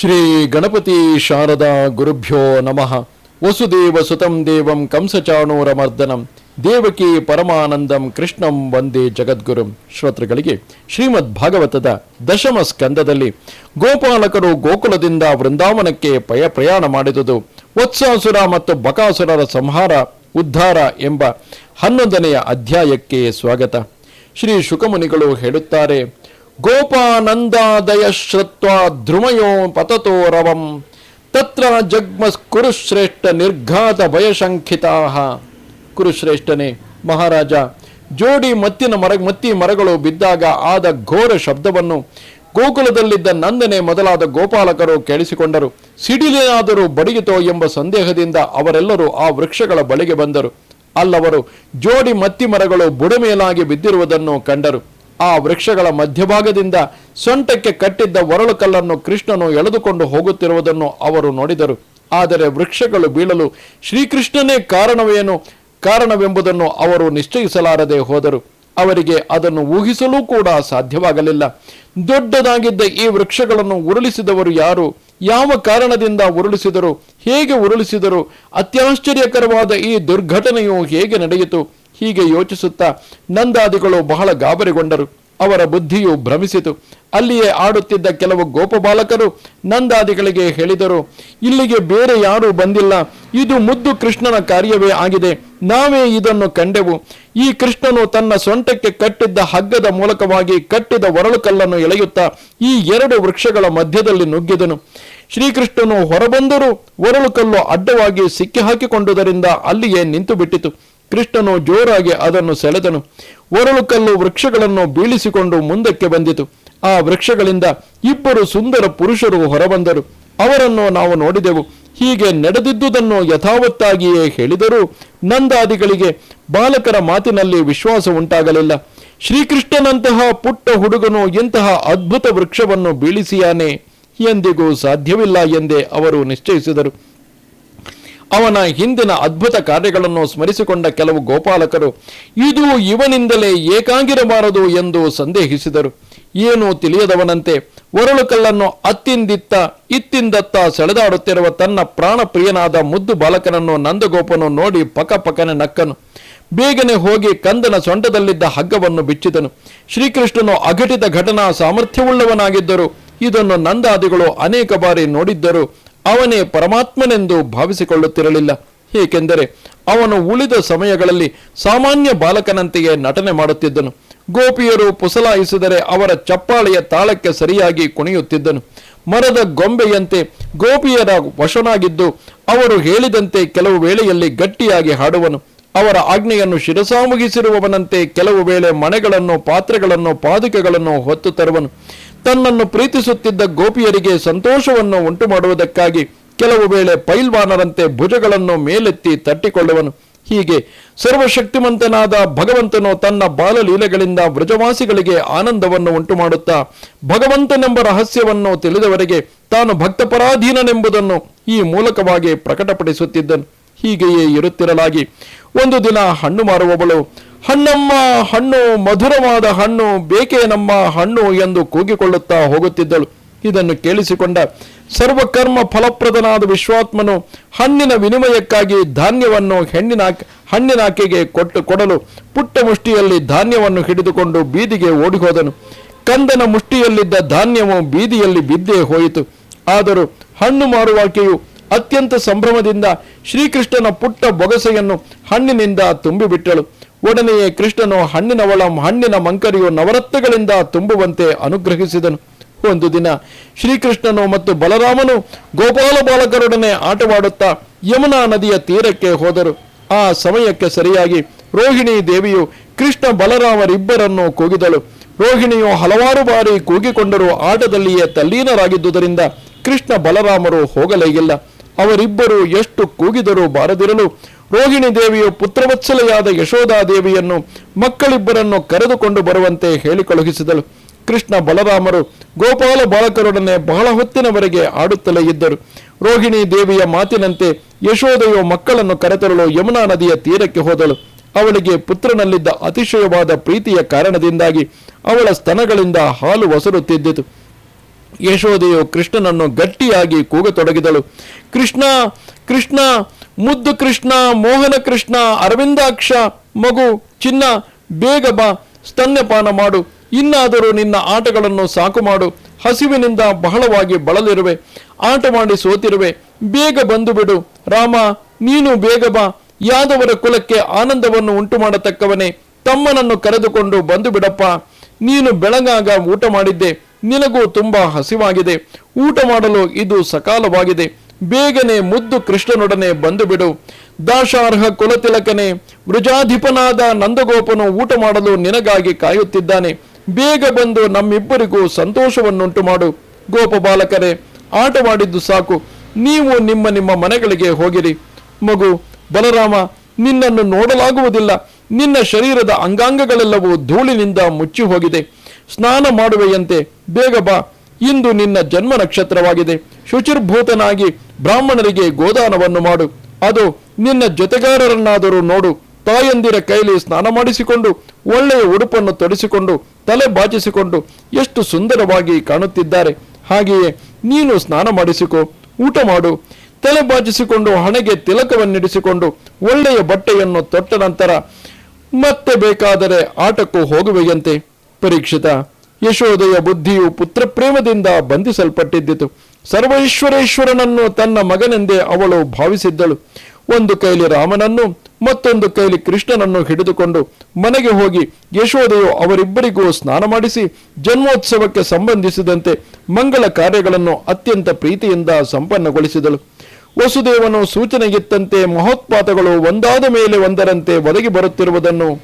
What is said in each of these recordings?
ಶ್ರೀ ಗಣಪತಿ ಶಾರದಾ ಗುರುಭ್ಯೋ ನಮಃ. ವಸುದೇವ ಸುತಂ ದೇವಂ ಕಂಸಚಾಣೂರಮರ್ದನಂ. ದೇವಕಿ ಪರಮಾನಂದಂ ಕೃಷ್ಣಂ ವಂದೇ ಜಗದ್ಗುರುಂ. ಶ್ರೋತೃಗಳಿಗೆ ಶ್ರೀಮದ್ ಭಾಗವತದ ದಶಮ ಸ್ಕಂದದಲ್ಲಿ ಗೋಪಾಲಕರು ಗೋಕುಲದಿಂದ ವೃಂದಾವನಕ್ಕೆ ಪಯ ಪ್ರಯಾಣ ಮಾಡಿದುದು. ವತ್ಸಾಸುರ ಮತ್ತು ಬಕಾಸುರರ ಸಂಹಾರ, ಉದ್ಧಾರ ಎಂಬ ಹನ್ನೊಂದನೆಯ ಅಧ್ಯಾಯಕ್ಕೆ ಸ್ವಾಗತ. ಶ್ರೀ ಶುಕಮುನಿಗಳು ಹೇಳುತ್ತಾರೆ ಗೋಪಾನಂದಾದಯ ಶ್ರತ್ವ ಧ್ರುಮಯೋ ಪತತೋ ರವಂ, ತತ್ರ ಜಗ್ಮಸ್ ಕುರುಶ್ರೇಷ್ಠ ನಿರ್ಘಾತ ಭಯಶಂಕಿತಾ. ಕುರುಶ್ರೇಷ್ಠನೇ ಮಹಾರಾಜ, ಜೋಡಿ ಮತ್ತಿನ ಮರ, ಮತ್ತಿ ಮರಗಳು ಬಿದ್ದಾಗ ಆದ ಘೋರ ಶಬ್ದವನ್ನು ಗೋಕುಲದಲ್ಲಿದ್ದ ನಂದನೆ ಮೊದಲಾದ ಗೋಪಾಲಕರು ಕೇಳಿಸಿಕೊಂಡರು. ಸಿಡಿಲೇನಾದರೂ ಬಡಿಯಿತೋ ಎಂಬ ಸಂದೇಹದಿಂದ ಅವರೆಲ್ಲರೂ ಆ ವೃಕ್ಷಗಳ ಬಳಿಗೆ ಬಂದರು. ಅಲ್ಲವರು ಜೋಡಿ ಮತ್ತಿ ಮರಗಳು ಬುಡಮೇಲಾಗಿ ಬಿದ್ದಿರುವುದನ್ನು ಕಂಡರು. ಆ ವೃಕ್ಷಗಳ ಮಧ್ಯಭಾಗದಿಂದ ಸೊಂಟಕ್ಕೆ ಕಟ್ಟಿದ್ದ ಒರಳು ಕಲ್ಲನ್ನು ಕೃಷ್ಣನು ಎಳೆದುಕೊಂಡು ಹೋಗುತ್ತಿರುವುದನ್ನು ಅವರು ನೋಡಿದರು. ಆದರೆ ವೃಕ್ಷಗಳು ಬೀಳಲು ಶ್ರೀಕೃಷ್ಣನೇ ಕಾರಣವೇನು? ಕಾರಣವೆಂಬುದನ್ನು ಅವರು ನಿಶ್ಚಯಿಸಲಾರದೆ ಹೋದರು. ಅವರಿಗೆ ಅದನ್ನು ಊಹಿಸಲೂ ಕೂಡ ಸಾಧ್ಯವಾಗಲಿಲ್ಲ. ದೊಡ್ಡದಾಗಿದ್ದ ಈ ವೃಕ್ಷಗಳನ್ನು ಉರುಳಿಸಿದವರು ಯಾರು? ಯಾವ ಕಾರಣದಿಂದ ಉರುಳಿಸಿದರು? ಹೇಗೆ ಉರುಳಿಸಿದರು? ಅತ್ಯಾಶ್ಚರ್ಯಕರವಾದ ಈ ದುರ್ಘಟನೆಯು ಹೇಗೆ ನಡೆಯಿತು? ಹೀಗೆ ಯೋಚಿಸುತ್ತಾ ನಂದಾದಿಗಳು ಬಹಳ ಗಾಬರಿಗೊಂಡರು. ಅವರ ಬುದ್ಧಿಯು ಭ್ರಮಿಸಿತು. ಅಲ್ಲಿಯೇ ಆಡುತ್ತಿದ್ದ ಕೆಲವು ಗೋಪಬಾಲಕರು ನಂದಾದಿಗಳಿಗೆ ಹೇಳಿದರು, ಇಲ್ಲಿಗೆ ಬೇರೆ ಯಾರೂ ಬಂದಿಲ್ಲ. ಇದು ಮುದ್ದು ಕೃಷ್ಣನ ಕಾರ್ಯವೇ ಆಗಿದೆ. ನಾವೇ ಇದನ್ನು ಕಂಡೆವು. ಈ ಕೃಷ್ಣನು ತನ್ನ ಸೊಂಟಕ್ಕೆ ಕಟ್ಟಿದ್ದ ಹಗ್ಗದ ಮೂಲಕವಾಗಿ ಕಟ್ಟಿದ ಒರಳು ಕಲ್ಲನ್ನು ಎಳೆಯುತ್ತಾ ಈ ಎರಡು ವೃಕ್ಷಗಳ ಮಧ್ಯದಲ್ಲಿ ನುಗ್ಗಿದನು. ಶ್ರೀಕೃಷ್ಣನು ಹೊರಬಂದರೂ ಒರಳು ಕಲ್ಲು ಅಡ್ಡವಾಗಿ ಸಿಕ್ಕಿಹಾಕಿಕೊಂಡುದರಿಂದ ಅಲ್ಲಿಯೇ ನಿಂತು ಬಿಟ್ಟಿತು ಕೃಷ್ಣನು ಜೋರಾಗಿ ಅದನ್ನು ಸೆಳೆದನು. ಒರಳುಕಲ್ಲು ವೃಕ್ಷಗಳನ್ನು ಬೀಳಿಸಿಕೊಂಡು ಮುಂದಕ್ಕೆ ಬಂದಿತು. ಆ ವೃಕ್ಷಗಳಿಂದ ಇಬ್ಬರು ಸುಂದರ ಪುರುಷರು ಹೊರಬಂದರು. ಅವರನ್ನು ನಾವು ನೋಡಿದೆವು. ಹೀಗೆ ನಡೆದಿದ್ದುದನ್ನು ಯಥಾವತ್ತಾಗಿಯೇ ಹೇಳಿದರೂ ನಂದಾದಿಗಳಿಗೆ ಬಾಲಕರ ಮಾತಿನಲ್ಲಿ ವಿಶ್ವಾಸ ಉಂಟಾಗಲಿಲ್ಲ. ಶ್ರೀಕೃಷ್ಣನಂತಹ ಪುಟ್ಟ ಹುಡುಗನು ಇಂತಹ ಅದ್ಭುತ ವೃಕ್ಷವನ್ನು ಬೀಳಿಸಿಯಾನೆ ಎಂದಿಗೂ ಸಾಧ್ಯವಿಲ್ಲ ಎಂದೇ ಅವರು ನಿಶ್ಚಯಿಸಿದರು. ಅವನ ಹಿಂದಿನ ಅದ್ಭುತ ಕಾರ್ಯಗಳನ್ನು ಸ್ಮರಿಸಿಕೊಂಡ ಕೆಲವು ಗೋಪಾಲಕರು, ಇದು ಇವನಿಂದಲೇ ಏಕಾಗಿರಬಾರದು ಎಂದು ಸಂದೇಹಿಸಿದರು. ಏನು ತಿಳಿಯದವನಂತೆ ಒರಳು ಕಲ್ಲನ್ನು ಅತ್ತಿಂದಿತ್ತ, ಇತ್ತಿಂದತ್ತ ಸೆಳೆದಾಡುತ್ತಿರುವ ತನ್ನ ಪ್ರಾಣ ಪ್ರಿಯನಾದ ಮುದ್ದು ಬಾಲಕನನ್ನು ನಂದಗೋಪನು ನೋಡಿ ಪಕ ಪಕನೆ ನಕ್ಕನು. ಬೇಗನೆ ಹೋಗಿ ಕಂದನ ಸೊಂಟದಲ್ಲಿದ್ದ ಹಗ್ಗವನ್ನು ಬಿಚ್ಚಿದನು. ಶ್ರೀಕೃಷ್ಣನು ಅಘಟಿತ ಘಟನಾ ಸಾಮರ್ಥ್ಯವುಳ್ಳವನಾಗಿದ್ದರು. ಇದನ್ನು ನಂದಾದಿಗಳು ಅನೇಕ ಬಾರಿ ನೋಡಿದ್ದರು. ಅವನೇ ಪರಮಾತ್ಮನೆಂದು ಭಾವಿಸಿಕೊಳ್ಳುತ್ತಿರಲಿಲ್ಲ. ಏಕೆಂದರೆ ಅವನು ಉಳಿದ ಸಮಯಗಳಲ್ಲಿ ಸಾಮಾನ್ಯ ಬಾಲಕನಂತೆಯೇ ನಟನೆ ಮಾಡುತ್ತಿದ್ದನು. ಗೋಪಿಯರು ಪುಸಲಾಯಿಸಿದರೆ ಅವರ ಚಪ್ಪಾಳೆಯ ತಾಳಕ್ಕೆ ಸರಿಯಾಗಿ ಕುಣಿಯುತ್ತಿದ್ದನು. ಮರದ ಗೊಂಬೆಯಂತೆ ಗೋಪಿಯರ ವಶನಾಗಿದ್ದು ಅವರು ಹೇಳಿದಂತೆ ಕೆಲವು ವೇಳೆಯಲ್ಲಿ ಗಟ್ಟಿಯಾಗಿ ಹಾಡುವನು. ಅವರ ಆಜ್ಞೆಯನ್ನು ಶಿರಸಾಮುಗಿಸಿರುವವನಂತೆ ಕೆಲವು ವೇಳೆ ಮನೆಗಳನ್ನು ಪಾತ್ರೆಗಳನ್ನು, ಪಾದುಕೆಗಳನ್ನು ಹೊತ್ತು ತರುವನು. ತನ್ನನ್ನು ಪ್ರೀತಿಸುತ್ತಿದ್ದ ಗೋಪಿಯರಿಗೆ ಸಂತೋಷವನ್ನು ಉಂಟು ಮಾಡುವುದಕ್ಕಾಗಿ ಕೆಲವು ವೇಳೆ ಪೈಲ್ವಾನರಂತೆ ಭುಜಗಳನ್ನು ಮೇಲೆತ್ತಿ ತಟ್ಟಿಕೊಳ್ಳುವನು. ಹೀಗೆ ಸರ್ವಶಕ್ತಿಮಂತನಾದ ಭಗವಂತನು ತನ್ನ ಬಾಲಲೀಲೆಗಳಿಂದ ವ್ರಜವಾಸಿಗಳಿಗೆ ಆನಂದವನ್ನು ಉಂಟು ಮಾಡುತ್ತಾ ಭಗವಂತನೆಂಬ ರಹಸ್ಯವನ್ನು ತಿಳಿದವರಿಗೆ ತಾನು ಭಕ್ತಪರಾಧೀನನೆಂಬುದನ್ನು ಈ ಮೂಲಕವಾಗಿ ಪ್ರಕಟಪಡಿಸುತ್ತಿದ್ದನು. ಹೀಗೆಯೇ ಇರುತ್ತಿರಲಾಗಿ. ಒಂದು ದಿನ ಹಣ್ಣು ಮಾರುವವಳು ಹಣ್ಣಮ್ಮ ಹಣ್ಣು, ಮಧುರವಾದ ಹಣ್ಣು ಬೇಕೇನಮ್ಮ ಹಣ್ಣು ಎಂದು ಕೂಗಿಕೊಳ್ಳುತ್ತಾ ಹೋಗುತ್ತಿದ್ದಳು. ಇದನ್ನು ಕೇಳಿಸಿಕೊಂಡ ಸರ್ವಕರ್ಮ ಫಲಪ್ರದನಾದ ವಿಶ್ವಾತ್ಮನು ಹಣ್ಣಿನ ವಿನಿಮಯಕ್ಕಾಗಿ ಧಾನ್ಯವನ್ನು ಹೆಣ್ಣಿನ ಹಣ್ಣಿನಾಕೆಗೆ ಕೊಟ್ಟು ಕೊಡಲು ಪುಟ್ಟ ಮುಷ್ಟಿಯಲ್ಲಿ ಧಾನ್ಯವನ್ನು ಹಿಡಿದುಕೊಂಡು ಬೀದಿಗೆ ಓಡಿಹೋದನು. ಕಂದನ ಮುಷ್ಟಿಯಲ್ಲಿದ್ದ ಧಾನ್ಯವು ಬೀದಿಯಲ್ಲಿ ಬಿದ್ದೇ ಹೋಯಿತು. ಆದರೂ ಹಣ್ಣು ಮಾರುವಾಕೆಯು ಅತ್ಯಂತ ಸಂಭ್ರಮದಿಂದ ಶ್ರೀಕೃಷ್ಣನ ಪುಟ್ಟ ಬೊಗಸೆಯನ್ನು ಹಣ್ಣಿನಿಂದ ತುಂಬಿಬಿಟ್ಟಳು. ಒಡನೆಯೇ ಕೃಷ್ಣನು ಹಣ್ಣಿನವಳ ಹಣ್ಣಿನ ಮಂಕರಿಯು ನವರತ್ನಗಳಿಂದ ತುಂಬುವಂತೆ ಅನುಗ್ರಹಿಸಿದನು. ಒಂದು ದಿನ ಶ್ರೀಕೃಷ್ಣನು ಮತ್ತು ಬಲರಾಮನು ಗೋಪಾಲ ಬಾಲಕರೊಡನೆ ಆಟವಾಡುತ್ತಾ ಯಮುನಾ ನದಿಯ ತೀರಕ್ಕೆ ಹೋದರು. ಆ ಸಮಯಕ್ಕೆ ಸರಿಯಾಗಿ ರೋಹಿಣಿ ದೇವಿಯು ಕೃಷ್ಣ ಬಲರಾಮರಿಬ್ಬರನ್ನು ಕೂಗಿದಳು. ರೋಹಿಣಿಯು ಹಲವಾರು ಬಾರಿ ಕೂಗಿಕೊಂಡರೂ ಆಟದಲ್ಲಿಯೇ ತಲ್ಲೀನರಾಗಿದ್ದುದರಿಂದ ಕೃಷ್ಣ ಬಲರಾಮರು ಹೋಗಲೇ ಇಲ್ಲ. ಅವರಿಬ್ಬರು ಎಷ್ಟು ಕೂಗಿದರೂ ಬಾರದಿರಲು ರೋಹಿಣಿ ದೇವಿಯು ಪುತ್ರವತ್ಸಲೆಯಾದ ಯಶೋಧಾ ದೇವಿಯನ್ನು ಮಕ್ಕಳಿಬ್ಬರನ್ನು ಕರೆದುಕೊಂಡು ಬರುವಂತೆ ಹೇಳಿ ಕಳುಹಿಸಿದಳು. ಕೃಷ್ಣ ಬಲರಾಮರು ಗೋಪಾಲ ಬಾಲಕರೊಡನೆ ಬಹಳ ಹೊತ್ತಿನವರೆಗೆ ಆಡುತ್ತಲೇ ಇದ್ದರು. ರೋಹಿಣಿ ದೇವಿಯ ಮಾತಿನಂತೆ ಯಶೋದೆಯು ಮಕ್ಕಳನ್ನು ಕರೆತರಲು ಯಮುನಾ ನದಿಯ ತೀರಕ್ಕೆ ಹೋದಳು. ಅವಳಿಗೆ ಪುತ್ರನಲ್ಲಿದ್ದ ಅತಿಶಯವಾದ ಪ್ರೀತಿಯ ಕಾರಣದಿಂದಾಗಿ ಅವಳ ಸ್ತನಗಳಿಂದ ಹಾಲು ಒಸರುತ್ತಿದ್ದಿತು. ಯಶೋದೆಯು ಕೃಷ್ಣನನ್ನು ಗಟ್ಟಿಯಾಗಿ ಕೂಗತೊಡಗಿದಳು. ಕೃಷ್ಣ ಕೃಷ್ಣ ಮುದ್ದು ಕೃಷ್ಣ, ಮೋಹನ ಕೃಷ್ಣ, ಅರವಿಂದಾಕ್ಷ, ಮಗು, ಚಿನ್ನ, ಬೇಗ ಬಾ, ಸ್ತನ್ಯಪಾನ ಮಾಡು. ಇನ್ನಾದರೂ ನಿನ್ನ ಆಟಗಳನ್ನು ಸಾಕು ಮಾಡು. ಹಸಿವಿನಿಂದ ಬಹಳವಾಗಿ ಬಳಲಿರುವೆ. ಆಟ ಮಾಡಿ ಸೋತಿರುವೆ. ಬೇಗ ಬಂದು ಬಿಡು. ರಾಮ, ನೀನು ಬೇಗ ಬಾ. ಯಾದವರ ಕುಲಕ್ಕೆ ಆನಂದವನ್ನು ಉಂಟು ಮಾಡತಕ್ಕವನೇ ತಮ್ಮನನ್ನು ಕರೆದುಕೊಂಡು ಬಂದು ಬಿಡಪ್ಪ. ನೀನು ಬೆಳಗಾಗ ಊಟ ಮಾಡಿದ್ದೆ. ನಿನಗೂ ತುಂಬಾ ಹಸಿವಾಗಿದೆ. ಊಟ ಮಾಡಲು ಇದು ಸಕಾಲವಾಗಿದೆ. ಬೇಗನೆ ಮುದ್ದು ಕೃಷ್ಣನೊಡನೆ ಬಂದು ಬಿಡು ದಾಶಾರ್ಹ ಕುಲತಿಲಕನೇ ವೃಜಾಧಿಪನಾದ ನಂದಗೋಪನು ಊಟ ಮಾಡಲು ನಿನಗಾಗಿ ಕಾಯುತ್ತಿದ್ದಾನೆ. ಬೇಗ ಬಂದು ನಮ್ಮಿಬ್ಬರಿಗೂ ಸಂತೋಷವನ್ನುಂಟು ಮಾಡು. ಗೋಪ ಬಾಲಕರೇ ಆಟವಾಡಿದ್ದು ಸಾಕು. ನೀವು ನಿಮ್ಮ ನಿಮ್ಮ ಮನೆಗಳಿಗೆ ಹೋಗಿರಿ. ಮಗು, ಬಲರಾಮ, ನಿನ್ನನ್ನು ನೋಡಲಾಗುವುದಿಲ್ಲ. ನಿನ್ನ ಶರೀರದ ಅಂಗಾಂಗಗಳೆಲ್ಲವೂ ಧೂಳಿನಿಂದ ಮುಚ್ಚಿ ಹೋಗಿದೆ ಸ್ನಾನ ಮಾಡುವೆಯಂತೆ ಬೇಗ ಬಾ. ಇಂದು ನಿನ್ನ ಜನ್ಮ ನಕ್ಷತ್ರವಾಗಿದೆ ಶುಚಿರ್ಭೂತನಾಗಿ ಬ್ರಾಹ್ಮಣರಿಗೆ ಗೋದಾನವನ್ನು ಮಾಡು. ಅದು ನಿನ್ನ ಜೊತೆಗಾರರನ್ನಾದರೂ ನೋಡು. ತಾಯಂದಿರ ಕೈಲಿ ಸ್ನಾನ ಮಾಡಿಸಿಕೊಂಡು, ಒಳ್ಳೆಯ ಉಡುಪನ್ನು ತೊಡಿಸಿಕೊಂಡು, ತಲೆ ಬಾಚಿಸಿಕೊಂಡು ಎಷ್ಟು ಸುಂದರವಾಗಿ ಕಾಣುತ್ತಿದ್ದಾರೆ. ಹಾಗೆಯೇ ನೀನು ಸ್ನಾನ ಮಾಡಿಸಿಕೊ, ಊಟ ಮಾಡು. ತಲೆ ಬಾಚಿಸಿಕೊಂಡು ಹಣೆಗೆ ತಿಲಕವನ್ನಿಡಿಸಿಕೊಂಡು ಒಳ್ಳೆಯ ಬಟ್ಟೆಯನ್ನು ತೊಟ್ಟ ನಂತರ ಮತ್ತೆ ಬೇಕಾದರೆ ಆಟಕ್ಕೂ ಹೋಗುವೆಯಂತೆ. ಪರೀಕ್ಷಿತ ಯಶೋದೆಯ ಬುದ್ಧಿಯು ಪುತ್ರ ಪ್ರೇಮದಿಂದ ಬಂಧಿಸಲ್ಪಟ್ಟಿದ್ದಿತು. ಸರ್ವೈಶ್ವರೇಶ್ವರನನ್ನು ತನ್ನ ಮಗನೆಂದೇ ಅವಳು ಭಾವಿಸಿದ್ದಳು. ಒಂದು ಕೈಲಿ ರಾಮನನ್ನು, ಮತ್ತೊಂದು ಕೈಲಿ ಕೃಷ್ಣನನ್ನು ಹಿಡಿದುಕೊಂಡು ಮನೆಗೆ ಹೋಗಿ ಯಶೋದೆಯು ಅವರಿಬ್ಬರಿಗೂ ಸ್ನಾನ ಮಾಡಿಸಿ ಜನ್ಮೋತ್ಸವಕ್ಕೆ ಸಂಬಂಧಿಸಿದಂತೆ ಮಂಗಳ ಕಾರ್ಯಗಳನ್ನು ಅತ್ಯಂತ ಪ್ರೀತಿಯಿಂದ ಸಂಪನ್ನಗೊಳಿಸಿದಳು. ವಸುದೇವನು ಸೂಚನೆಗಿತ್ತಂತೆ ಮಹೋತ್ಪಾತಗಳು ಒಂದಾದ ಮೇಲೆ ಒಂದರಂತೆ ಒದಗಿ ಬರುತ್ತಿರುವುದನ್ನು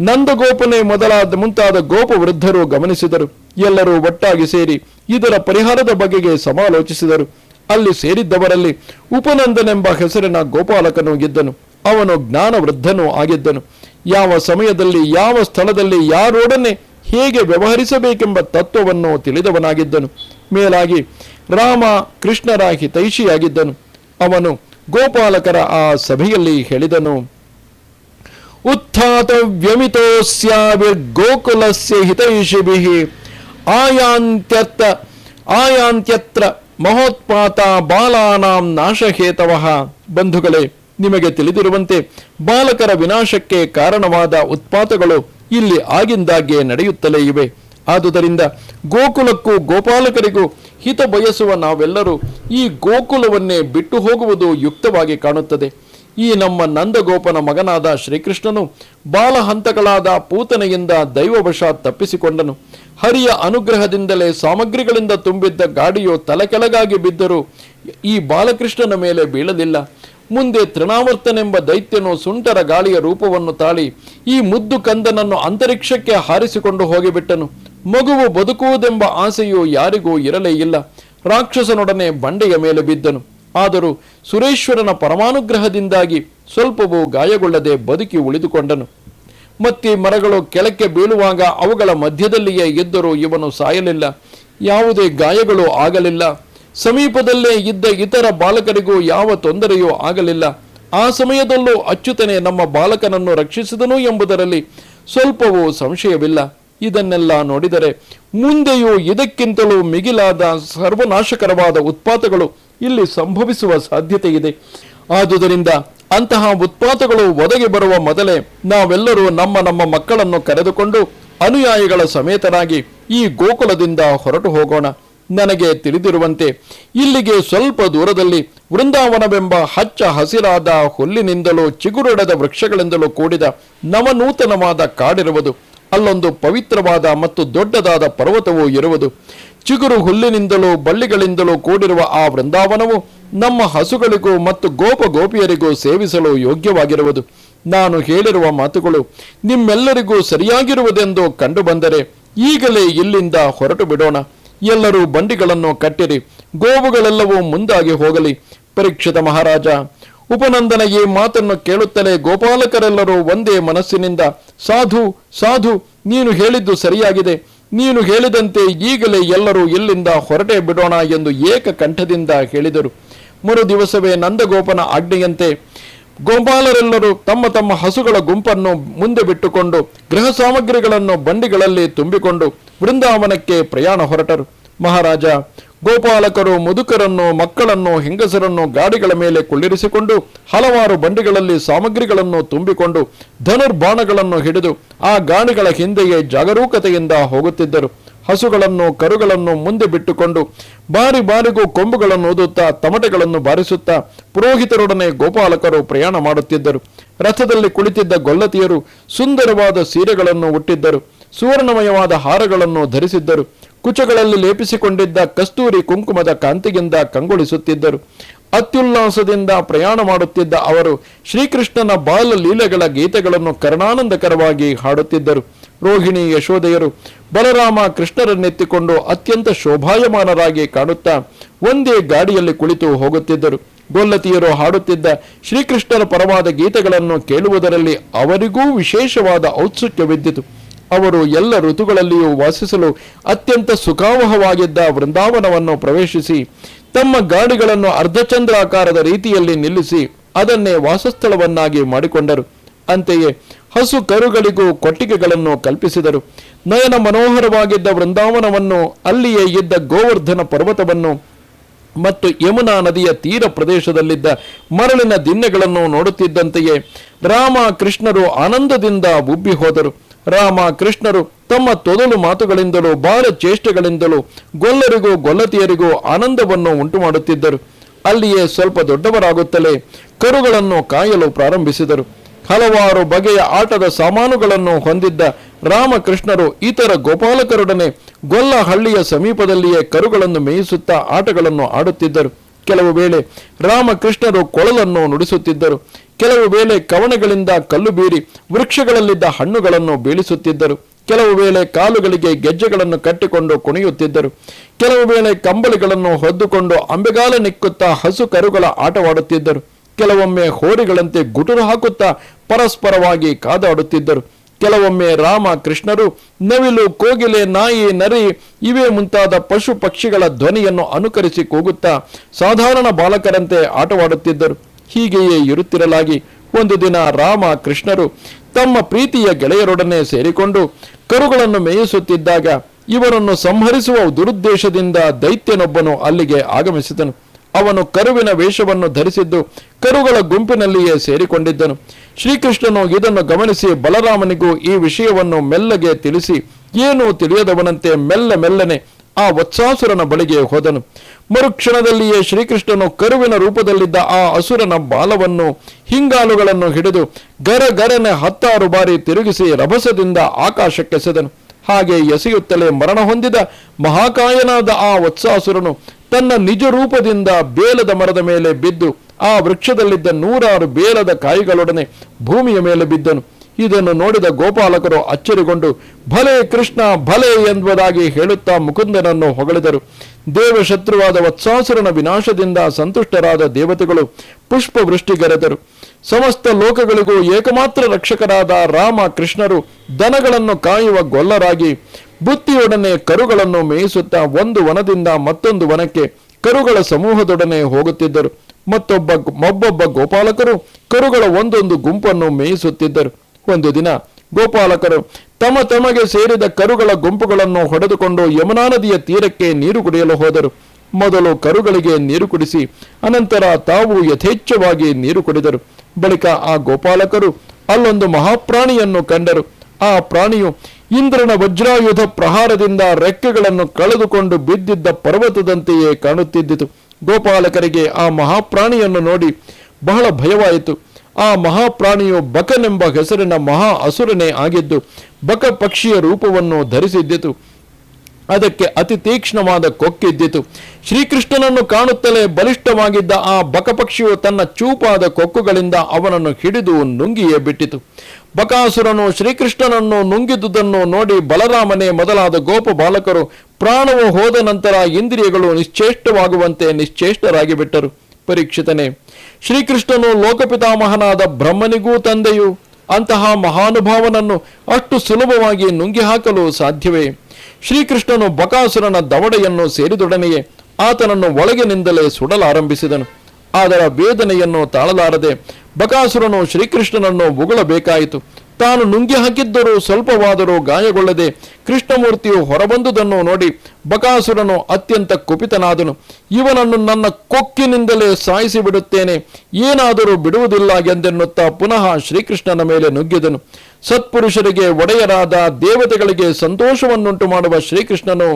ನಂದಗೋಪನೆ ಮೊದಲಾದ ಮುಂತಾದ ಗೋಪ ವೃದ್ಧರು ಗಮನಿಸಿದರು. ಎಲ್ಲರೂ ಒಟ್ಟಾಗಿ ಸೇರಿ ಇದರ ಪರಿಹಾರದ ಬಗೆಗೆ ಸಮಾಲೋಚಿಸಿದರು. ಅಲ್ಲಿ ಸೇರಿದ್ದವರಲ್ಲಿ ಉಪನಂದನೆಂಬ ಹೆಸರಿನ ಗೋಪಾಲಕನು ಗೆದ್ದನು ಅವನು ಜ್ಞಾನ ವೃದ್ಧನೂ ಆಗಿದ್ದನು. ಯಾವ ಸಮಯದಲ್ಲಿ, ಯಾವ ಸ್ಥಳದಲ್ಲಿ, ಯಾರೊಡನೆ ಹೇಗೆ ವ್ಯವಹರಿಸಬೇಕೆಂಬ ತತ್ವವನ್ನು ತಿಳಿದವನಾಗಿದ್ದನು. ಮೇಲಾಗಿ ರಾಮ ಕೃಷ್ಣರ ಹಿತೈಷಿಯಾಗಿದ್ದನು. ಅವನು ಗೋಪಾಲಕರ ಆ ಸಭೆಯಲ್ಲಿ ಹೇಳಿದನು ಉತ್ಥಾತ ವ್ಯಮಿತೋಸ್ಯಾವಿರ್ಗೋಕುಲಸ್ಯ ಹಿತೈಷಿಭಿಃ. ಆಯಾಂತ್ಯರ್ಥ ಆಯಾಂತ್ಯತ್ರ ಮಹೋತ್ಪಾತ ಬಾಲಾನಾಂ ನಾಶಹೇತವ ಬಂಧುಗಳೇ ನಿಮಗೆ ತಿಳಿದಿರುವಂತೆ ಬಾಲಕರ ವಿನಾಶಕ್ಕೆ ಕಾರಣವಾದ ಉತ್ಪಾತಗಳು ಇಲ್ಲಿ ಆಗಿಂದಾಗ್ಗೆ ನಡೆಯುತ್ತಲೇ ಇವೆ. ಆದುದರಿಂದ ಗೋಕುಲಕ್ಕೂ ಗೋಪಾಲಕರಿಗೂ ಹಿತ ಬಯಸುವ ನಾವೆಲ್ಲರೂ ಈ ಗೋಕುಲವನ್ನೇ ಬಿಟ್ಟು ಹೋಗುವುದು ಯುಕ್ತವಾಗಿ ಕಾಣುತ್ತದೆ. ಈ ನಮ್ಮ ನಂದಗೋಪನ ಮಗನಾದ ಶ್ರೀಕೃಷ್ಣನು ಬಾಲಹಂತಗಳಾದ ಪೂತನೆಯಿಂದ ದೈವವಶಾತ್ ತಪ್ಪಿಸಿಕೊಂಡನು. ಹರಿಯ ಅನುಗ್ರಹದಿಂದಲೇ ಸಾಮಗ್ರಿಗಳಿಂದ ತುಂಬಿದ್ದ ಗಾಡಿಯು ತಲೆಕೆಳಗಾಗಿ ಬಿದ್ದರೂ ಈ ಬಾಲಕೃಷ್ಣನ ಮೇಲೆ ಬೀಳಲಿಲ್ಲ. ಮುಂದೆ ತೃಣಾವರ್ತನೆಂಬ ದೈತ್ಯನು ಸುಂಟರ ಗಾಳಿಯ ರೂಪವನ್ನು ತಾಳಿ ಈ ಮುದ್ದು ಕಂದನನ್ನು ಅಂತರಿಕ್ಷಕ್ಕೆ ಹಾರಿಸಿಕೊಂಡು ಹೋಗಿಬಿಟ್ಟನು. ಮಗುವು ಬದುಕುವುದೆಂಬ ಆಸೆಯು ಯಾರಿಗೂ ಇರಲೇ ಇಲ್ಲ. ರಾಕ್ಷಸನೊಡನೆ ಬಂಡೆಯ ಮೇಲೆ ಬಿದ್ದನು. ಆದರೂ ಸುರೇಶ್ವರನ ಪರಮಾನುಗ್ರಹದಿಂದಾಗಿ ಸ್ವಲ್ಪವೂ ಗಾಯಗೊಳ್ಳದೆ ಬದುಕಿ ಉಳಿದುಕೊಂಡನು. ಮತ್ತೆ ಮರಗಳು ಕೆಳಕ್ಕೆ ಬೀಳುವಾಗ ಅವುಗಳ ಮಧ್ಯದಲ್ಲಿಯೇ ಇದ್ದರೂ ಇವನು ಸಾಯಲಿಲ್ಲ. ಯಾವುದೇ ಗಾಯಗಳು ಆಗಲಿಲ್ಲ. ಸಮೀಪದಲ್ಲೇ ಇದ್ದ ಇತರ ಬಾಲಕರಿಗೂ ಯಾವ ತೊಂದರೆಯೂ ಆಗಲಿಲ್ಲ. ಆ ಸಮಯದಲ್ಲೂ ಅಚ್ಯುತನೇ ನಮ್ಮ ಬಾಲಕನನ್ನು ರಕ್ಷಿಸಿದನು ಎಂಬುದರಲ್ಲಿ ಸ್ವಲ್ಪವೂ ಸಂಶಯವಿಲ್ಲ. ಇದನ್ನೆಲ್ಲ ನೋಡಿದರೆ ಮುಂದೆಯೂ ಇದಕ್ಕಿಂತಲೂ ಮಿಗಿಲಾದ ಸರ್ವನಾಶಕರವಾದ ಉತ್ಪಾತಗಳು ಇಲ್ಲಿ ಸಂಭವಿಸುವ ಸಾಧ್ಯತೆ ಇದೆ ಆದುದರಿಂದ ಅಂತಹ ಉತ್ಪಾತಗಳು ಒದಗಿ ಬರುವ ಮೊದಲೇ ನಾವೆಲ್ಲರೂ ನಮ್ಮ ನಮ್ಮ ಮಕ್ಕಳನ್ನು ಕರೆದುಕೊಂಡು ಅನುಯಾಯಿಗಳ ಸಮೇತನಾಗಿ ಈ ಗೋಕುಲದಿಂದ ಹೊರಟು ಹೋಗೋಣ. ನನಗೆ ತಿಳಿದಿರುವಂತೆ ಇಲ್ಲಿಗೆ ಸ್ವಲ್ಪ ದೂರದಲ್ಲಿ ವೃಂದಾವನವೆಂಬ ಹಚ್ಚ ಹಸಿರಾದ ಹುಲ್ಲಿನಿಂದಲೂ ಚಿಗುರೊಡೆದ ವೃಕ್ಷಗಳಿಂದಲೂ ಕೂಡಿದ ನವನೂತನವಾದ ಕಾಡಿರುವುದು. ಅಲ್ಲೊಂದು ಪವಿತ್ರವಾದ ಮತ್ತು ದೊಡ್ಡದಾದ ಪರ್ವತವೂ ಇರುವುದು. ಚಿಗುರು ಹುಲ್ಲಿನಿಂದಲೂ ಬಳ್ಳಿಗಳಿಂದಲೂ ಕೂಡಿರುವ ಆ ವೃಂದಾವನವು ನಮ್ಮ ಹಸುಗಳಿಗೂ ಮತ್ತು ಗೋಪ ಗೋಪಿಯರಿಗೂ ಸೇವಿಸಲು ಯೋಗ್ಯವಾಗಿರುವುದು. ನಾನು ಹೇಳಿರುವ ಮಾತುಗಳು ನಿಮ್ಮೆಲ್ಲರಿಗೂ ಸರಿಯಾಗಿರುವುದೆಂದು ಕಂಡುಬಂದರೆ ಈಗಲೇ ಇಲ್ಲಿಂದ ಹೊರಟು ಬಿಡೋಣ. ಎಲ್ಲರೂ ಬಂಡಿಗಳನ್ನು ಕಟ್ಟಿರಿ. ಗೋವುಗಳೆಲ್ಲವೂ ಮುಂದಾಗಿ ಹೋಗಲಿ. ಪರೀಕ್ಷಿತ ಮಹಾರಾಜ, ಉಪನಂದನ ಈ ಮಾತನ್ನು ಕೇಳುತ್ತಲೇ ಗೋಪಾಲಕರೆಲ್ಲರೂ ಒಂದೇ ಮನಸ್ಸಿನಿಂದ, ಸಾಧು ಸಾಧು, ನೀನು ಹೇಳಿದ್ದು ಸರಿಯಾಗಿದೆ. ನೀನು ಹೇಳಿದಂತೆ ಈಗಲೇ ಎಲ್ಲರೂ ಇಲ್ಲಿಂದ ಹೊರಟೇ ಬಿಡೋಣ ಎಂದು ಏಕಕಂಠದಿಂದ ಹೇಳಿದರು. ಮರು ದಿವಸವೇ ನಂದಗೋಪನ ಆಜ್ಞೆಯಂತೆ ಗೋಪಾಲರೆಲ್ಲರೂ ತಮ್ಮ ತಮ್ಮ ಹಸುಗಳ ಗುಂಪನ್ನು ಮುಂದೆ ಬಿಟ್ಟುಕೊಂಡು ಗೃಹ ಸಾಮಗ್ರಿಗಳನ್ನು ಬಂಡಿಗಳಲ್ಲಿ ತುಂಬಿಕೊಂಡು ವೃಂದಾವನಕ್ಕೆ ಪ್ರಯಾಣ ಹೊರಟರು. ಮಹಾರಾಜ ಗೋಪಾಲಕರು ಮುದುಕರನ್ನು, ಮಕ್ಕಳನ್ನು, ಹೆಂಗಸರನ್ನು ಗಾಡಿಗಳ ಮೇಲೆ ಕುಳ್ಳಿರಿಸಿಕೊಂಡು ಹಲವಾರು ಬಂಡಿಗಳಲ್ಲಿ ಸಾಮಗ್ರಿಗಳನ್ನು ತುಂಬಿಕೊಂಡು ಧನುರ್ಬಾಣಗಳನ್ನು ಹಿಡಿದು ಆ ಗಾಡಿಗಳ ಹಿಂದೆಯೇ ಜಾಗರೂಕತೆಯಿಂದ ಹೋಗುತ್ತಿದ್ದರು. ಹಸುಗಳನ್ನು, ಕರುಗಳನ್ನು ಮುಂದೆ ಬಿಟ್ಟುಕೊಂಡು ಬಾರಿ ಬಾರಿಗೂ ಕೊಂಬುಗಳನ್ನು ಓದುತ್ತಾ ತಮಟೆಗಳನ್ನು ಬಾರಿಸುತ್ತಾ ಪುರೋಹಿತರೊಡನೆ ಗೋಪಾಲಕರು ಪ್ರಯಾಣ ಮಾಡುತ್ತಿದ್ದರು. ರಥದಲ್ಲಿ ಕುಳಿತಿದ್ದ ಗೊಲ್ಲತಿಯರು ಸುಂದರವಾದ ಸೀರೆಗಳನ್ನು ಉಟ್ಟಿದ್ದರು. ಸುವರ್ಣಮಯವಾದ ಹಾರಗಳನ್ನು ಧರಿಸಿದ್ದರು. ಕುಚಗಳಲ್ಲಿ ಲೇಪಿಸಿಕೊಂಡಿದ್ದ ಕಸ್ತೂರಿ ಕುಂಕುಮದ ಕಾಂತಿಗಿಂದ ಕಂಗೊಳಿಸುತ್ತಿದ್ದರು. ಅತ್ಯುಲ್ಲಾಸದಿಂದ ಪ್ರಯಾಣ ಮಾಡುತ್ತಿದ್ದ ಅವರು ಶ್ರೀಕೃಷ್ಣನ ಬಾಲ ಲೀಲೆಗಳ ಗೀತೆಗಳನ್ನು ಕರ್ಣಾನಂದಕರವಾಗಿ ಹಾಡುತ್ತಿದ್ದರು. ರೋಹಿಣಿ ಯಶೋದೆಯರು ಬಲರಾಮ ಕೃಷ್ಣರನ್ನೆತ್ತಿಕೊಂಡು ಅತ್ಯಂತ ಶೋಭಾಯಮಾನರಾಗಿ ಕಾಣುತ್ತಾ ಒಂದೇ ಗಾಡಿಯಲ್ಲಿ ಕುಳಿತು ಹೋಗುತ್ತಿದ್ದರು. ಗೊಲ್ಲತಿಯರು ಹಾಡುತ್ತಿದ್ದ ಶ್ರೀಕೃಷ್ಣರ ಪರವಾದ ಗೀತೆಗಳನ್ನು ಕೇಳುವುದರಲ್ಲಿ ಅವರಿಗೂ ವಿಶೇಷವಾದ ಔತ್ಸುಕ್ಯವಿದ್ದಿತು. ಅವರು ಎಲ್ಲ ಋತುಗಳಲ್ಲಿಯೂ ವಾಸಿಸಲು ಅತ್ಯಂತ ಸುಖಾವಹವಾಗಿದ್ದ ವೃಂದಾವನವನ್ನು ಪ್ರವೇಶಿಸಿ, ತಮ್ಮ ಗಾಡಿಗಳನ್ನು ಅರ್ಧಚಂದ್ರಾಕಾರದ ರೀತಿಯಲ್ಲಿ ನಿಲ್ಲಿಸಿ ಅದನ್ನೇ ವಾಸಸ್ಥಳವನ್ನಾಗಿ ಮಾಡಿಕೊಂಡರು. ಅಂತೆಯೇ ಹಸು ಕರುಗಳಿಗೂ ಕೊಟ್ಟಿಗೆಗಳನ್ನು ಕಲ್ಪಿಸಿದರು. ನಯನ ಮನೋಹರವಾಗಿದ್ದ ವೃಂದಾವನವನ್ನು ಅಲ್ಲಿಯೇ ಇದ್ದ ಗೋವರ್ಧನ ಪರ್ವತವನ್ನು ಮತ್ತು ಯಮುನಾ ನದಿಯ ತೀರ ಪ್ರದೇಶದಲ್ಲಿದ್ದ ಮರಳಿನ ದಿನ್ನೆಗಳನ್ನು ನೋಡುತ್ತಿದ್ದಂತೆಯೇ ರಾಮ ಕೃಷ್ಣರು ಆನಂದದಿಂದ ಉಬ್ಬಿ ಹೋದರು. ರಾಮ ಕೃಷ್ಣರು ತಮ್ಮ ತೊದಲು ಮಾತುಗಳಿಂದಲೂ, ಬಾಲ ಚೇಷ್ಟೆಗಳಿಂದಲೂ, ಗೊಲ್ಲರಿಗೂ, ಗೊಲ್ಲತಿಯರಿಗೂ ಆನಂದವನ್ನು ಉಂಟು ಮಾಡುತ್ತಿದ್ದರು ಅಲ್ಲಿಯೇ ಸ್ವಲ್ಪ ದೊಡ್ಡವರಾಗುತ್ತಲೇ ಕರುಗಳನ್ನು ಕಾಯಲು ಪ್ರಾರಂಭಿಸಿದರು. ಹಲವಾರು ಬಗೆಯ ಆಟದ ಸಾಮಾನುಗಳನ್ನು ಹೊಂದಿದ್ದ ರಾಮಕೃಷ್ಣರು ಇತರ ಗೋಪಾಲಕರೊಡನೆ ಗೊಲ್ಲ ಹಳ್ಳಿಯ ಸಮೀಪದಲ್ಲಿಯೇ ಕರುಗಳನ್ನು ಮೇಯಿಸುತ್ತಾ ಆಟಗಳನ್ನು ಆಡುತ್ತಿದ್ದರು. ಕೆಲವು ವೇಳೆ ರಾಮಕೃಷ್ಣರು ಕೊಳಲನ್ನು ನುಡಿಸುತ್ತಿದ್ದರು. ಕೆಲವು ವೇಳೆ ಕವಣಗಳಿಂದ ಕಲ್ಲು ಬೀರಿ ವೃಕ್ಷಗಳಲ್ಲಿದ್ದ ಹಣ್ಣುಗಳನ್ನು ಬೀಳಿಸುತ್ತಿದ್ದರು. ಕೆಲವು ವೇಳೆ ಕಾಲುಗಳಿಗೆ ಗೆಜ್ಜೆಗಳನ್ನು ಕಟ್ಟಿಕೊಂಡು ಕುಣಿಯುತ್ತಿದ್ದರು. ಕೆಲವು ವೇಳೆ ಕಂಬಳಿಗಳನ್ನು ಹೊದ್ದುಕೊಂಡು ಅಂಬೆಗಾಲ ನಿಕ್ಕುತ್ತಾ ಹಸು ಕರುಗಳ ಆಟವಾಡುತ್ತಿದ್ದರು. ಕೆಲವೊಮ್ಮೆ ಹೋರಿಗಳಂತೆ ಗುಟುರು ಹಾಕುತ್ತಾ ಪರಸ್ಪರವಾಗಿ ಕಾದಾಡುತ್ತಿದ್ದರು. ಕೆಲವೊಮ್ಮೆ ರಾಮ ಕೃಷ್ಣರು, ನವಿಲು, ಕೋಗಿಲೆ, ನಾಯಿ, ನರಿ, ಇವೇ ಮುಂತಾದ ಪಶು ಪಕ್ಷಿಗಳ ಧ್ವನಿಯನ್ನು ಅನುಕರಿಸಿ ಕೂಗುತ್ತಾ ಸಾಧಾರಣ ಬಾಲಕರಂತೆ ಆಟವಾಡುತ್ತಿದ್ದರು. ಹೀಗೆಯೇ ಇರುತ್ತಿರಲಾಗಿ ಒಂದು ದಿನ ರಾಮ ಕೃಷ್ಣರು ತಮ್ಮ ಪ್ರೀತಿಯ ಗೆಳೆಯರೊಡನೆ ಸೇರಿಕೊಂಡು ಕರುಗಳನ್ನು ಮೇಯಿಸುತ್ತಿದ್ದಾಗ ಇವರನ್ನು ಸಂಹರಿಸುವ ದುರುದ್ದೇಶದಿಂದ ದೈತ್ಯನೊಬ್ಬನು ಅಲ್ಲಿಗೆ ಆಗಮಿಸಿದನು. ಅವನು ಕರುವಿನ ವೇಷವನ್ನು ಧರಿಸಿದ್ದು ಕರುಗಳ ಗುಂಪಿನಲ್ಲಿಯೇ ಸೇರಿಕೊಂಡಿದ್ದನು. ಶ್ರೀಕೃಷ್ಣನು ಇದನ್ನು ಗಮನಿಸಿ ಬಲರಾಮನಿಗೂ ಈ ವಿಷಯವನ್ನು ಮೆಲ್ಲಗೆ ತಿಳಿಸಿ, ಏನೂ ತಿಳಿಯದವನಂತೆ ಮೆಲ್ಲ ಮೆಲ್ಲನೆ ಆ ವತ್ಸಾಸುರನ ಬಳಿಗೆ ಹೋದನು. ಮರುಕ್ಷಣದಲ್ಲಿಯೇ ಶ್ರೀಕೃಷ್ಣನು ಕರುವಿನ ರೂಪದಲ್ಲಿದ್ದ ಆ ಅಸುರನ ಬಾಲವನ್ನು, ಹಿಂಗಾಲುಗಳನ್ನು ಹಿಡಿದು ಗರ ಗರನೆ ಹತ್ತಾರು ಬಾರಿ ತಿರುಗಿಸಿ ರಭಸದಿಂದ ಆಕಾಶಕ್ಕೆಸೆದನು ಹಾಗೆ ಎಸೆಯುತ್ತಲೇ ಮರಣ ಹೊಂದಿದ ಮಹಾಕಾಯನಾದ ಆ ವತ್ಸಾಸುರನು ತನ್ನ ನಿಜ ರೂಪದಿಂದ ಬೇಲದ ಮರದ ಮೇಲೆ ಬಿದ್ದು, ಆ ವೃಕ್ಷದಲ್ಲಿದ್ದ ನೂರಾರು ಬೇಲದ ಕಾಯಿಗಳೊಡನೆ ಭೂಮಿಯ ಮೇಲೆ ಬಿದ್ದನು. ಇದನ್ನು ನೋಡಿದ ಗೋಪಾಲಕರು ಅಚ್ಚರಿಗೊಂಡು, ಭಲೆ ಕೃಷ್ಣ, ಭಲೆ ಎಂಬುದಾಗಿ ಹೇಳುತ್ತಾ ಮುಕುಂದನನ್ನು ಹೊಗಳಿದರು. ದೇವಶತ್ರುವಾದ ವತ್ಸಾಸುರನ ವಿನಾಶದಿಂದ ಸಂತುಷ್ಟರಾದ ದೇವತೆಗಳು ಪುಷ್ಪವೃಷ್ಟಿಗೆರೆದರು ಸಮಸ್ತ ಲೋಕಗಳಿಗೂ ಏಕಮಾತ್ರ ರಕ್ಷಕರಾದ ರಾಮ ಕೃಷ್ಣರು ದನಗಳನ್ನು ಕಾಯುವ ಗೊಲ್ಲರಾಗಿ ಬುತ್ತಿಯೊಡನೆ ಕರುಗಳನ್ನು ಮೇಯಿಸುತ್ತಾ ಒಂದು ವನದಿಂದ ಮತ್ತೊಂದು ವನಕ್ಕೆ ಕರುಗಳ ಸಮೂಹದೊಡನೆ ಹೋಗುತ್ತಿದ್ದರು. ಮತ್ತೊಬ್ಬ ಮೊಬ್ಬೊಬ್ಬ ಗೋಪಾಲಕರು ಕರುಗಳ ಒಂದೊಂದು ಗುಂಪನ್ನು ಮೇಯಿಸುತ್ತಿದ್ದರು. ಒಂದು ದಿನ ಗೋಪಾಲಕರು ತಮ್ಮ ತಮಗೆ ಸೇರಿದ ಕರುಗಳ ಗುಂಪುಗಳನ್ನು ಹೊಡೆದುಕೊಂಡು ಯಮುನಾ ನದಿಯ ತೀರಕ್ಕೆ ನೀರು ಕುಡಿಯಲು ಹೋದರು. ಮೊದಲು ಕರುಗಳಿಗೆ ನೀರು ಕುಡಿಸಿ, ಅನಂತರ ತಾವು ಯಥೇಚ್ಛವಾಗಿ ನೀರು ಕುಡಿದರು. ಬಳಿಕ ಆ ಗೋಪಾಲಕರು ಅಲ್ಲೊಂದು ಮಹಾಪ್ರಾಣಿಯನ್ನು ಕಂಡರು. ಆ ಪ್ರಾಣಿಯು ಇಂದ್ರನ ವಜ್ರಾಯುಧ ಪ್ರಹಾರದಿಂದ ರೆಕ್ಕೆಗಳನ್ನು ಕಳೆದುಕೊಂಡು ಬಿದ್ದಿದ್ದ ಪರ್ವತದಂತೆಯೇ ಕಾಣುತ್ತಿದ್ದಿತು. ಗೋಪಾಲಕರಿಗೆ ಆ ಮಹಾಪ್ರಾಣಿಯನ್ನು ನೋಡಿ ಬಹಳ ಭಯವಾಯಿತು. ಆ ಮಹಾಪ್ರಾಣಿಯು ಬಕನೆಂಬ ಹೆಸರಿನ ಮಹಾ ಅಸುರನೇ ಆಗಿದ್ದು ಬಕ ಪಕ್ಷಿಯ ರೂಪವನ್ನು ಧರಿಸಿದ್ದಿತು. ಅದಕ್ಕೆ ಅತಿ ತೀಕ್ಷ್ಣವಾದ ಕೊಕ್ಕಿದ್ದಿತು. ಶ್ರೀಕೃಷ್ಣನನ್ನು ಕಾಣುತ್ತಲೇ ಬಲಿಷ್ಠವಾಗಿದ್ದ ಆ ಬಕಪಕ್ಷಿಯು ತನ್ನ ಚೂಪಾದ ಕೊಕ್ಕುಗಳಿಂದ ಅವನನ್ನು ಹಿಡಿದು ನುಂಗಿಯೇ ಬಿಟ್ಟಿತು. ಬಕಾಸುರನು ಶ್ರೀಕೃಷ್ಣನನ್ನು ನುಂಗಿದುದನ್ನು ನೋಡಿ ಬಲರಾಮನೇ ಮೊದಲಾದ ಗೋಪ ಬಾಲಕರು ಪ್ರಾಣವು ಹೋದ ನಂತರ ಇಂದ್ರಿಯಗಳು ನಿಶ್ಚೇಷ್ಟವಾಗುವಂತೆ ನಿಶ್ಚೇಷ್ಟರಾಗಿ ಬಿಟ್ಟರು ಪರೀಕ್ಷಿತನೇ ಶ್ರೀಕೃಷ್ಣನು ಲೋಕಪಿತಾಮಹನಾದ ಬ್ರಹ್ಮನಿಗೂ ತಂದೆಯು ಅಂತಹ ಮಹಾನುಭಾವನನ್ನು ಅಷ್ಟು ಸುಲಭವಾಗಿ ನುಂಗಿ ಹಾಕಲು ಸಾಧ್ಯವೇ? ಶ್ರೀಕೃಷ್ಣನು ಬಕಾಸುರನ ದವಡೆಯನ್ನು ಸೇರಿದೊಡನೆಯೇ ಆತನನ್ನು ಒಳಗಿನಿಂದಲೇ ಸುಡಲಾರಂಭಿಸಿದನು. ಅದರ ವೇದನೆಯನ್ನು ತಾಳಲಾರದೆ ಬಕಾಸುರನು ಶ್ರೀಕೃಷ್ಣನನ್ನು ಉಗುಳಬೇಕಾಯಿತು. ತಾನು ನುಂಗಿ ಹಾಕಿದ್ದರೂ ಸ್ವಲ್ಪವಾದರೂ ಗಾಯಗೊಳ್ಳದೆ ಕೃಷ್ಣಮೂರ್ತಿಯು ಹೊರಬಂದುದನ್ನು ನೋಡಿ ಬಕಾಸುರನು ಅತ್ಯಂತ ಕುಪಿತನಾದನು. ಇವನನ್ನು ನನ್ನ ಕೊಕ್ಕಿನಿಂದಲೇ ಸಾಯಿಸಿ ಬಿಡುತ್ತೇನೆ. ಏನಾದರೂ ಬಿಡುವುದಿಲ್ಲ ಎಂದೆನ್ನುತ್ತಾ ಪುನಃ ಶ್ರೀಕೃಷ್ಣನ ಮೇಲೆ ನುಗ್ಗಿದನು. ಸತ್ಪುರುಷರಿಗೆ ಒಡೆಯರಾದ ದೇವತೆಗಳಿಗೆ ಸಂತೋಷವನ್ನುಂಟು ಮಾಡುವ ಶ್ರೀಕೃಷ್ಣನು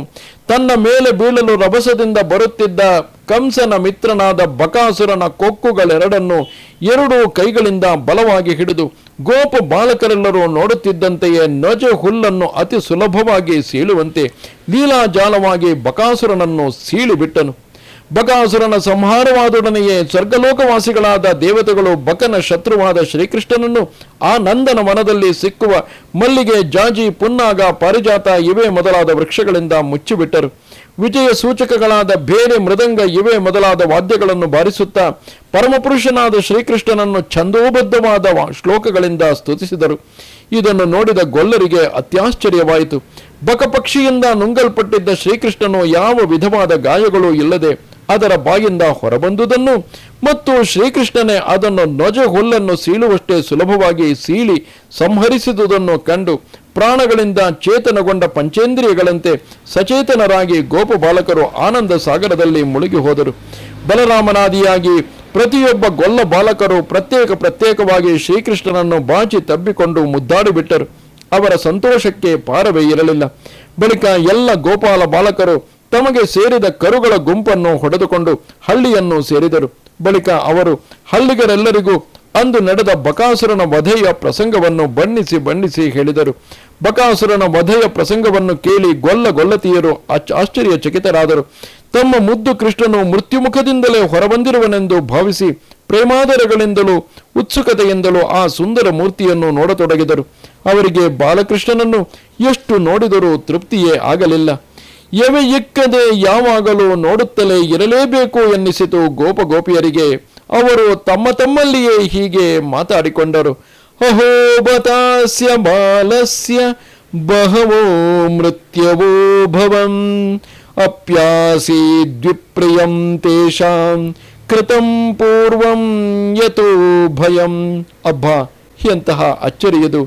ತನ್ನ ಮೇಲೆ ಬೀಳಲು ರಭಸದಿಂದ ಬರುತ್ತಿದ್ದ ಕಂಸನ ಮಿತ್ರನಾದ ಬಕಾಸುರನ ಕೊಕ್ಕುಗಳೆರಡನ್ನು ಎರಡೂ ಕೈಗಳಿಂದ ಬಲವಾಗಿ ಹಿಡಿದು ಗೋಪ ಬಾಲಕರೆಲ್ಲರೂ ನೋಡುತ್ತಿದ್ದಂತೆಯೇ ನಜ ಹುಲ್ಲನ್ನು ಅತಿ ಸುಲಭವಾಗಿ ಸೀಳುವಂತೆ ಲೀಲಾಜಾಲವಾಗಿ ಬಕಾಸುರನನ್ನು ಸೀಳಿಬಿಟ್ಟನು. ಬಕಾಸುರನ ಸಂಹಾರವಾದೊಡನೆಯೇ ಸ್ವರ್ಗಲೋಕವಾಸಿಗಳಾದ ದೇವತೆಗಳು ಬಕನ ಶತ್ರುವಾದ ಶ್ರೀಕೃಷ್ಣನನ್ನು ಆ ನಂದನ ವನದಲ್ಲಿ ಸಿಕ್ಕುವ ಮಲ್ಲಿಗೆ, ಜಾಜಿ, ಪುನ್ನಾಗ, ಪಾರಿಜಾತ ಇವೇ ಮೊದಲಾದ ವೃಕ್ಷಗಳಿಂದ ಮುಚ್ಚಿಬಿಟ್ಟರು. ವಿಜಯ ಸೂಚಕಗಳಾದ ಬೇರೆ ಮೃದಂಗ ಇವೇ ಮೊದಲಾದ ವಾದ್ಯಗಳನ್ನು ಬಾರಿಸುತ್ತಾ ಪರಮಪುರುಷನಾದ ಶ್ರೀಕೃಷ್ಣನನ್ನು ಛಂದೋಬದ್ಧವಾದ ಶ್ಲೋಕಗಳಿಂದ ಸ್ತುತಿಸಿದರು. ಇದನ್ನು ನೋಡಿದ ಗೊಲ್ಲರಿಗೆ ಅತ್ಯಾಶ್ಚರ್ಯವಾಯಿತು. ಬಕಪಕ್ಷಿಯಿಂದ ನುಂಗಲ್ಪಟ್ಟಿದ್ದ ಶ್ರೀಕೃಷ್ಣನು ಯಾವ ವಿಧವಾದ ಗಾಯಗಳೂ ಇಲ್ಲದೆ ಅದರ ಬಾಯಿಂದ ಹೊರಬಂದುದನ್ನು ಮತ್ತು ಶ್ರೀಕೃಷ್ಣನೇ ಅದನ್ನು ನೊಜ ಹುಲ್ಲನ್ನು ಸೀಳುವಷ್ಟೇ ಸುಲಭವಾಗಿ ಸೀಳಿ ಸಂಹರಿಸಿದುದನ್ನು ಕಂಡು ಪ್ರಾಣಗಳಿಂದ ಚೇತನಗೊಂಡ ಪಂಚೇಂದ್ರಿಯಗಳಂತೆ ಸಚೇತನರಾಗಿ ಗೋಪ ಬಾಲಕರು ಆನಂದ ಸಾಗರದಲ್ಲಿ ಮುಳುಗಿ ಹೋದರು. ಬಲರಾಮನಾದಿಯಾಗಿ ಪ್ರತಿಯೊಬ್ಬ ಗೊಲ್ಲ ಬಾಲಕರು ಪ್ರತ್ಯೇಕ ಪ್ರತ್ಯೇಕವಾಗಿ ಶ್ರೀಕೃಷ್ಣನನ್ನು ಬಾಚಿ ತಬ್ಬಿಕೊಂಡು ಮುದ್ದಾಡಿಬಿಟ್ಟರು ಅವರ ಸಂತೋಷಕ್ಕೆ ಪಾರವೇ ಇರಲಿಲ್ಲ. ಬಳಿಕ ಎಲ್ಲ ಗೋಪಾಲ ಬಾಲಕರು ತಮಗೆ ಸೇರಿದ ಕರುಗಳ ಗುಂಪನ್ನು ಹೊಡೆದುಕೊಂಡು ಹಳ್ಳಿಯನ್ನು ಸೇರಿದರು. ಬಳಿಕ ಅವರು ಹಳ್ಳಿಗರೆಲ್ಲರಿಗೂ ಅಂದು ನಡೆದ ಬಕಾಸುರನ ವಧೆಯ ಪ್ರಸಂಗವನ್ನು ಬಣ್ಣಿಸಿ ಬಣ್ಣಿಸಿ ಹೇಳಿದರು. ಬಕಾಸುರನ ವಧೆಯ ಪ್ರಸಂಗವನ್ನು ಕೇಳಿ ಗೊಲ್ಲ ಗೊಲ್ಲತಿಯರು ಆಶ್ಚರ್ಯಚಕಿತರಾದರು. ತಮ್ಮ ಮುದ್ದು ಕೃಷ್ಣನು ಮೃತ್ಯುಮುಖದಿಂದಲೇ ಹೊರಬಂದಿರುವನೆಂದು ಭಾವಿಸಿ ಪ್ರೇಮಾದರಗಳಿಂದಲೂ ಉತ್ಸುಕತೆಯಿಂದಲೂ ಆ ಸುಂದರ ಮೂರ್ತಿಯನ್ನು ನೋಡತೊಡಗಿದರು. ಅವರಿಗೆ ಬಾಲಕೃಷ್ಣನನ್ನು ಎಷ್ಟು ನೋಡಿದರೂ ತೃಪ್ತಿಯೇ ಆಗಲಿಲ್ಲ. ಎವೆ ಇಕ್ಕದೆ ಯಾವಾಗಲೂ ನೋಡುತ್ತಲೇ ಇರಲೇಬೇಕು ಎನ್ನಿಸಿತು ಗೋಪಗೋಪಿಯರಿಗೆ. ಅವರು ತಮ್ಮ ತಮ್ಮಲ್ಲಿಯೇ ಹೀಗೆ ಮಾತಾಡಿಕೊಂಡರು. ಅಹೋ, ಬತಾಸ್ಯ ಬಾಲಸ್ಯ ಬಹವೋ ಮೃತ್ಯವೋ ಭವಂ ಅಪ್ಯಾಸಿ ದ್ವಿಪ್ರಿಯಂ ತೇಷಾಂ ಕೃತಂ ಪೂರ್ವಂ ಯತೋ ಭಯಂ. ಅಬ್ಬಾ! ಎಂತಹ ಅಚ್ಚರಿಯದು.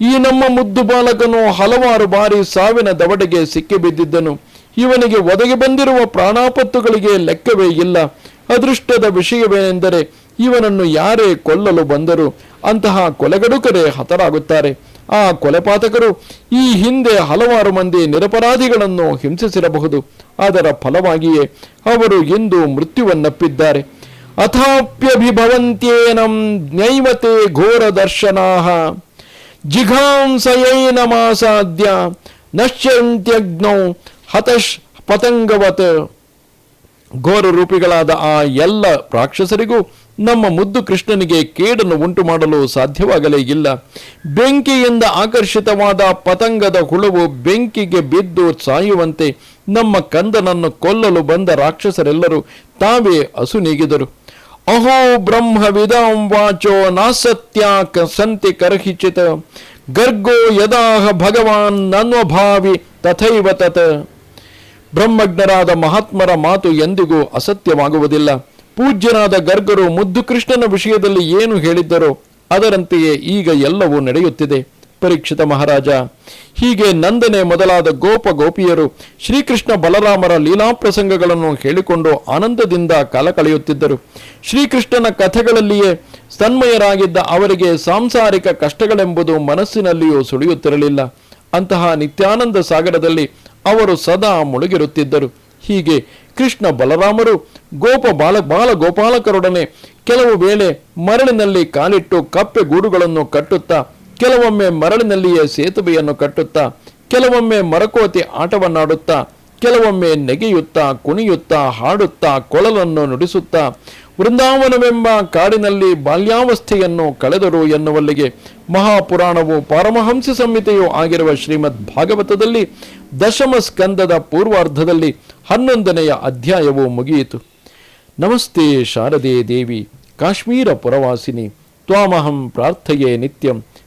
ಈ ನಮ್ಮ ಮುದ್ದು ಬಾಲಕನು ಹಲವಾರು ಬಾರಿ ಸಾವಿನ ದವಡೆಗೆ ಸಿಕ್ಕಿಬಿದ್ದಿದ್ದನು ಇವನಿಗೆ ಒದಗಿ ಬಂದಿರುವ ಪ್ರಾಣಾಪತ್ತುಗಳಿಗೆ ಲೆಕ್ಕವೇ ಇಲ್ಲ. ಅದೃಷ್ಟದ ವಿಷಯವೇನೆಂದರೆ ಇವನನ್ನು ಯಾರೇ ಕೊಲ್ಲಲು ಬಂದರೂ ಅಂತಹ ಕೊಲೆಗಡುಕರೇ ಹತರಾಗುತ್ತಾರೆ. ಆ ಕೊಲೆಪಾತಕರು ಈ ಹಿಂದೆ ಹಲವಾರು ಮಂದಿ ನಿರಪರಾಧಿಗಳನ್ನು ಹಿಂಸಿಸಿರಬಹುದು. ಅದರ ಫಲವಾಗಿಯೇ ಅವರು ಇಂದು ಮೃತ್ಯುವನ್ನಪ್ಪಿದ್ದಾರೆ. ಅಥಾಪ್ಯಭಿಭವಂತ್ಯೇನಂ ನೈವತೆ ಘೋರ ದರ್ಶನಾಹ ಜಿಘಾಂಸಯೈನ ಮಾಸಾದ್ಯ ನಶ್ಯಂತ್ಯಗ್ನೌ ಹತಶ್ ಪತಂಗವತ್. ಘೋರ ರೂಪಿಗಳಾದ ಆ ಎಲ್ಲ ರಾಕ್ಷಸರಿಗೂ ನಮ್ಮ ಮುದ್ದು ಕೃಷ್ಣನಿಗೆ ಕೇಡನ್ನು ಉಂಟು ಮಾಡಲು ಸಾಧ್ಯವಾಗಲೇ ಇಲ್ಲ. ಬೆಂಕಿಯಿಂದ ಆಕರ್ಷಿತವಾದ ಪತಂಗದ ಹುಳುವು ಬೆಂಕಿಗೆ ಬಿದ್ದು ಸಾಯುವಂತೆ ನಮ್ಮ ಕಂದನನ್ನು ಕೊಲ್ಲಲು ಬಂದ ರಾಕ್ಷಸರೆಲ್ಲರೂ ತಾವೇ ಅಸುನೀಗಿದರು ಅಹೋ ಬ್ರಹ್ಮ ವಿದಾಂ ವಾಚೋ ನಾಸತ್ಯ ಕ- ಸಂತಿ ಕರ್ಹಿಚಿತ ಗರ್ಗೋ ಯದಾಹ ಭಗವಾನ್ ನನ್ವಭಾವಿ ತಥೈವ ತತ್ ಬ್ರಹ್ಮಜ್ಞರಾದ ಮಹಾತ್ಮರ ಮಾತು ಎಂದಿಗೂ ಅಸತ್ಯವಾಗುವುದಿಲ್ಲ। ಪೂಜ್ಯನಾದ ಗರ್ಗರು ಮುದ್ದು ಕೃಷ್ಣನ ವಿಷಯದಲ್ಲಿ ಏನು ಹೇಳಿದ್ದರೋ, ಅದರಂತೆಯೇ ಈಗ ಎಲ್ಲವೂ ನಡೆಯುತ್ತಿದೆ। ಪರೀಕ್ಷಿತ ಮಹಾರಾಜ. ಹೀಗೆ ನಂದನೆ ಮೊದಲಾದ ಗೋಪ ಗೋಪಿಯರು ಶ್ರೀಕೃಷ್ಣ ಬಲರಾಮರ ಲೀಲಾ ಪ್ರಸಂಗಗಳನ್ನು ಹೇಳಿಕೊಂಡು ಆನಂದದಿಂದ ಕಾಲ ಕಳೆಯುತ್ತಿದ್ದರು. ಶ್ರೀಕೃಷ್ಣನ ಕಥೆಗಳಲ್ಲಿಯೇ ತನ್ಮಯರಾಗಿದ್ದ ಅವರಿಗೆ ಸಾಂಸಾರಿಕ ಕಷ್ಟಗಳೆಂಬುದು ಮನಸ್ಸಿನಲ್ಲಿಯೂ ಸುಳಿಯುತ್ತಿರಲಿಲ್ಲ. ಅಂತಹ ನಿತ್ಯಾನಂದ ಸಾಗರದಲ್ಲಿ ಅವರು ಸದಾ ಮುಳುಗಿರುತ್ತಿದ್ದರು. ಹೀಗೆ ಕೃಷ್ಣ ಬಲರಾಮರು, ಗೋಪ ಬಾಲ ಬಾಲ ಗೋಪಾಲಕರೊಡನೆ ಕೆಲವು ವೇಳೆ ಮರಳಿನಲ್ಲಿ ಕಾಲಿಟ್ಟು ಕಪ್ಪೆ ಗೂಡುಗಳನ್ನು ಕಟ್ಟುತ್ತಾ ಕೆಲವೊಮ್ಮೆ ಮರಳಿನಲ್ಲಿಯೇ ಸೇತುವೆಯನ್ನು ಕಟ್ಟುತ್ತಾ, ಕೆಲವೊಮ್ಮೆ ಮರಕೋತಿ ಆಟವನ್ನಾಡುತ್ತಾ, ಕೆಲವೊಮ್ಮೆ ನೆಗೆಯುತ್ತಾ, ಕುಣಿಯುತ್ತಾ, ಹಾಡುತ್ತಾ, ಕೊಳಲನ್ನು ನುಡಿಸುತ್ತಾ, ವೃಂದಾವನವೆಂಬ ಕಾಡಿನಲ್ಲಿ ಬಾಲ್ಯಾವಸ್ಥೆಯನ್ನು ಕಳೆದರು ಎನ್ನುವಲ್ಲಿಗೆ ಮಹಾಪುರಾಣವು ಪಾರಮಹಂಸ ಸಂಹಿತೆಯೂ ಆಗಿರುವ ಶ್ರೀಮದ್ ಭಾಗವತದಲ್ಲಿ ದಶಮ ಸ್ಕಂದದ ಪೂರ್ವಾರ್ಧದಲ್ಲಿ ಹನ್ನೊಂದನೆಯ ಅಧ್ಯಾಯವು ಮುಗಿಯಿತು. ನಮಸ್ತೆ ಶಾರದೆ ದೇವಿ, ಕಾಶ್ಮೀರ ಪುರವಾಸಿನಿ, ತ್ವಾಮಹಂ ಪ್ರಾರ್ಥೆಯೇ ನಿತ್ಯಂ.